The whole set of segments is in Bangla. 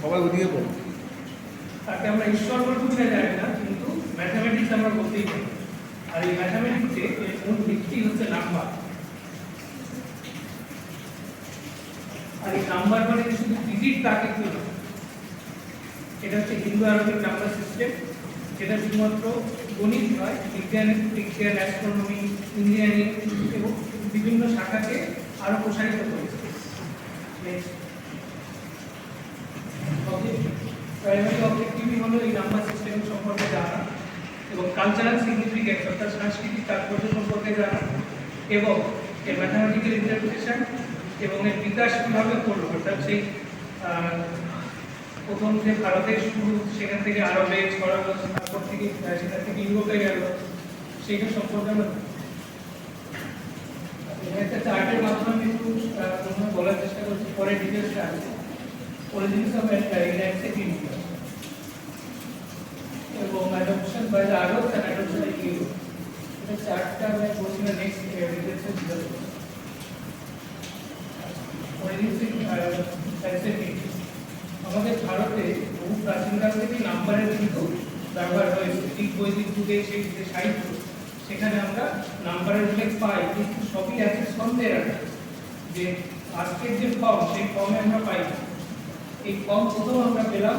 সবাই ওদিকে বল তাকে আমরা ঈশ্বর বলতে বোঝা যায় না, কিন্তু ম্যাথামেটিক্স আমরা বলতেই পারি। আর এই ম্যাথামেটিক্সে এর মূল হচ্ছে নাম্বার আর এই নাম্বার মানে ডিজিট তাকে কি না এটা হচ্ছে হিন্দু আরবিক নাম্বার সিস্টেম যেটা শুধুমাত্র গণিত নয়, বিজ্ঞান বিজ্ঞান অ্যাস্ট্রোনমি ইঞ্জিনিয়ারিং এবং বিভিন্ন শাখাকে আরও প্রসারিত করেছে। প্রাইমারি অবজেক্টিভই হলো এই নাম্বার সিস্টেম সম্পর্কে জানা এবং কালচারাল সিগনিফিকেন্স অর্থাৎ সাংস্কৃতিক তাৎপর্য সম্পর্কে জানা এবং এর ম্যাথামেটিক্যাল ইন্টারপ্রিটেশন এবং এর বিকাশ কীভাবে করল, অর্থাৎ সেই প্রথম যে ভারতের শুরু, সেখান থেকে আরবে ছড়ালো তারপর থেকে সেখান থেকে ইউরোপে গেল। সেইটা সম্পর্কে আমরা চার্টের মাধ্যমে প্রথমে বলার চেষ্টা করছি, পরে ডিটেলসটা আসবে। origins of Atlantic India এবং the Arabs and adoption by এটা চারটা আমি বলছি না নেক্সট ডিটেলসে India আমাদের ভারতে বহু প্রাচীনকাল থেকে নাম্বারের কিন্তু ব্যবহার হয়েছে। ঠিক বৈদিক যুগে সেই যে সাহিত্য, সেখানে আমরা নাম্বারের উল্লেখ পাই, কিন্তু সবই আছে সন্দেহের আছে যে আজকের যে ফর্ম, সেই ফর্মে আমরা পাই এই ফর্ম প্রথম আমরা পেলাম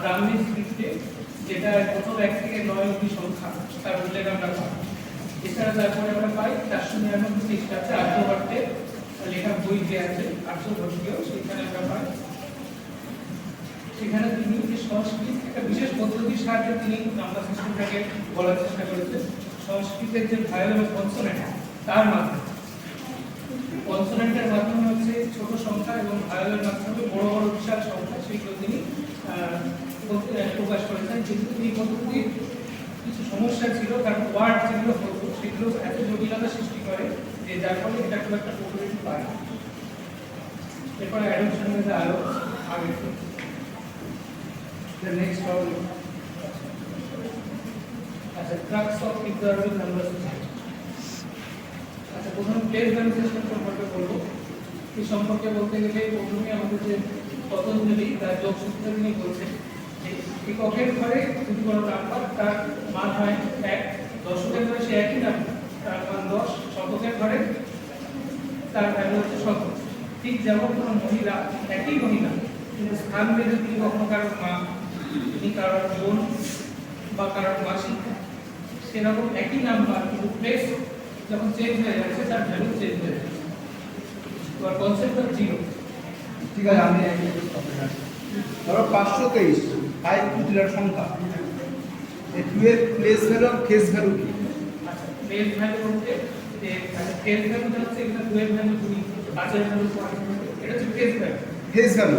ব্রাহ্মী স্ক্রিপ্টে, যেটা প্রথম এক থেকে নয় অব্দি সংখ্যা, তার উল্লেখ আমরা পাই। এছাড়া তারপরে আমরা পাই চারশো নিরানব্বই খ্রিস্টাব্দে আর্যভট্টে লেখা বই যে আছে আর্যভট্টীয় সেখানে আমরা পাই। সেখানে তিনি যে সংস্কৃত, একটা বিশেষ পদ্ধতির সাহায্যে তিনি নাম্বার সিস্টেমটাকে বলার চেষ্টা করেছেন। সংস্কৃতের যে ভায়োল এবং কনসোনেন্ট তার মাধ্যমে। কনসোনেন্টের মাধ্যমে হচ্ছে ছোট সংখ্যা এবং ভায়োলের মাধ্যমে বড় বড় বিশাল সংখ্যা সেগুলো তিনি প্রকাশ করেছেন। কিন্তু এই পদ্ধতির কিছু সমস্যা ছিল, কারণ ওয়ার্ড যেগুলো হতো সেগুলো এত জটিলতা সৃষ্টি করে যে যার ফলে এটা খুব একটা পপুলারিটি পায় না। এরপরে অ্যাডপশন মধ্যে আরও আগে। The next আচ্ছা crux of equal number system আচ্ছা প্রথমে প্লেস ভ্যালু সম্পর্কে বলব। এই সম্পর্কে বলতে গেলে প্রথমে আমাদের যে পতঞ্জলি তার যোগসূত্র তিনি বলছেন যে এককের ঘরে যদি কোনো নাম্বার তার মান হয় এক, দশকের ঘরে সে একই নাম্বার তার মান দশ শতকের ঘরে তার ভ্যালু হচ্ছে শত ঠিক যেমন কোনো মহিলা, একই মহিলা কিন্তু স্থান ভেদে তিনি কখনো কারোর মা, তিনি কারোর বোন বা কারোর মাসি সেরকম একই নাম্বার, কিন্তু প্লেস যখন চেঞ্জ হয়ে যাচ্ছে, তার ভ্যালু চেঞ্জ হয়ে যাচ্ছে। এবার কনসেপ্ট অফ ঠিক আছে, আমি ধরো পাঁচশো তেইশ ফাইভ কুটিলার সংখ্যা। এই টুয়েলভ প্লেস ভ্যালু আর ফেস ভ্যালু কি? প্লেস ভ্যালু বলতে যে প্লেস ভ্যালুটা হচ্ছে এখানে টুয়েলভ ভ্যালু কুড়ি পাঁচের ভ্যালু এটা হচ্ছে place value face value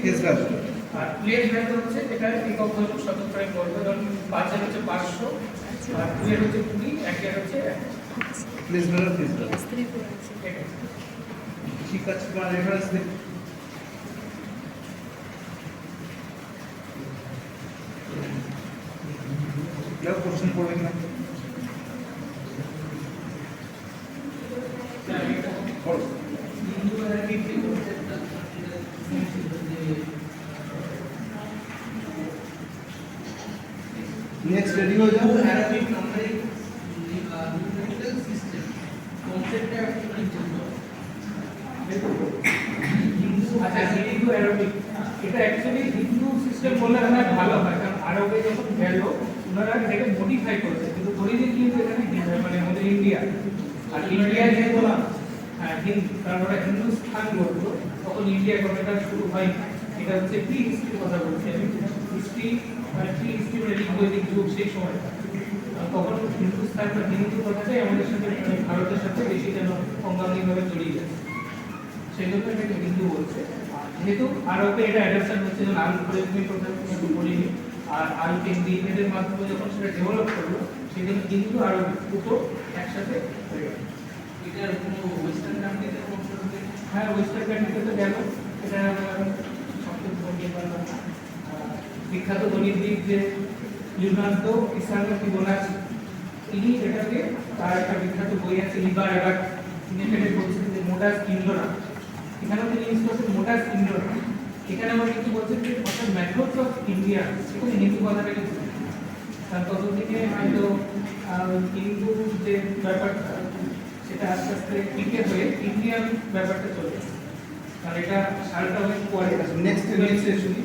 place value আর প্লেস ভ্যালু হচ্ছে এটা একক ভ্যালু শতকরা বলব ধরুন পাঁচের হচ্ছে পাঁচশো আর দুইয়ের হচ্ছে কুড়ি একের হচ্ছে এক। প্লেস ভ্যালু ফেস ভ্যালু ঠিক আছে। তোমার রেফারেন্স দিন কেউ কোশ্চেন করবে না করো নেক্সট রেডি হয়ে যাও অ্যারবিক এটা অ্যাকচুয়ালি হিন্দু সিস্টেম ভালো হয় কারণ আরবে যখন গেল ওনারা এটাকে মডিফাই করেছে কিন্তু কিন্তু এখানে মানে আমাদের ইন্ডিয়া আর ইন্ডিয়া যে বললাম হ্যাঁ হিন্দু কারণ ওরা হিন্দুস্থান বলতো তখন ইন্ডিয়া কথাটা শুরু হয় এটা হচ্ছে প্রি হিস্ট্রির কথা বলছি আমি হিস্ট্রি মানে ঋগ্বৈদিক যুগ সেই সময়। তখন হিন্দুস্তান বা হিন্দু কথাটাই আমাদের সাথে মানে ভারতের সাথে বেশি যেন অঙ্গাঙ্গিভাবে জড়িয়ে গেছে সেই জন্য এটাকে হিন্দু বলছে। যেহেতু আরবে এটা অ্যাডাপশন হচ্ছে যেমন আল ফরেজমি প্রথমে বলিনি আর আল এদের মাধ্যমে যখন সেটা ডেভেলপ করল হিন্দু আর দুটো একসাথে হয়ে গেল। এটার কোনো ওয়েস্টার্ন কান্ট্রিতে হ্যাঁ ওয়েস্টার্ন কান্ট্রিতে তো গেল। এটা সপ্তম বিখ্যাত গণিতবিদ যে লিওনার্দো ইসানো ফিবোনাচি তিনি এটাকে তার একটা বিখ্যাত বই আছে, লিবার এবার। তিনি এটাকে বলছেন যে মোটাস ইন্ডোরা এখানেও তিনি ইউজ করছেন মোটাস ইন্ডোরা এখানে আবার কিন্তু বলছেন যে অর্থাৎ ম্যাথডস অফ ইন্ডিয়া এখানে হিন্দু কথাটা কিন্তু। নেই। কারণ ততদিনে হয়তো হিন্দু যে ব্যাপারটা, সেটা আস্তে আস্তে পিকে হয়ে ইন্ডিয়ান ব্যাপারটা চলে। কারণ এটা সালটা অনেক পরে নেক্সট নেক্সট শুনি